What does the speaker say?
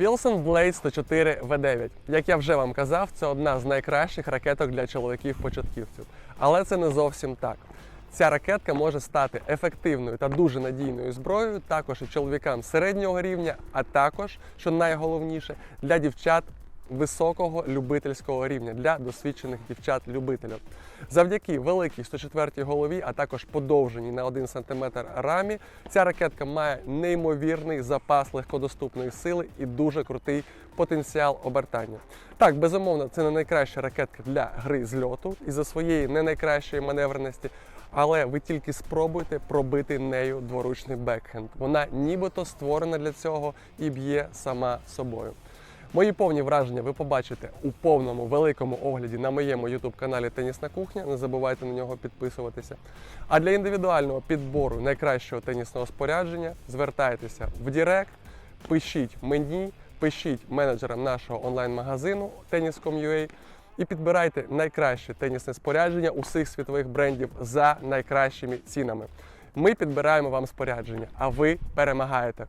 Wilson Blade 104 V9. Як я вже вам казав, це одна з найкращих ракеток для чоловіків-початківців. Але це не зовсім так. Ця ракетка може стати ефективною та дуже надійною зброєю також і чоловікам середнього рівня, а також, що найголовніше, для дівчат високого любительського рівня для досвідчених дівчат-любителів. Завдяки великій 104 голові, а також подовженій на 1 см рамі, ця ракетка має неймовірний запас легкодоступної сили і дуже крутий потенціал обертання. Так, безумовно, це не найкраща ракетка для гри з льоту із-за своєї не найкращої маневреності. Але ви тільки спробуйте пробити нею дворучний бекхенд. Вона нібито створена для цього і б'є сама собою. Мої повні враження ви побачите у повному великому огляді на моєму youtube каналі Тенісна кухня. Не забувайте на нього підписуватися. А для індивідуального підбору найкращого тенісного спорядження звертайтеся в Директ, пишіть мені, пишіть менеджерам нашого онлайн-магазину Tennis.com.ua і підбирайте найкраще тенісне спорядження усіх світових брендів за найкращими цінами. Ми підбираємо вам спорядження, а ви перемагаєте.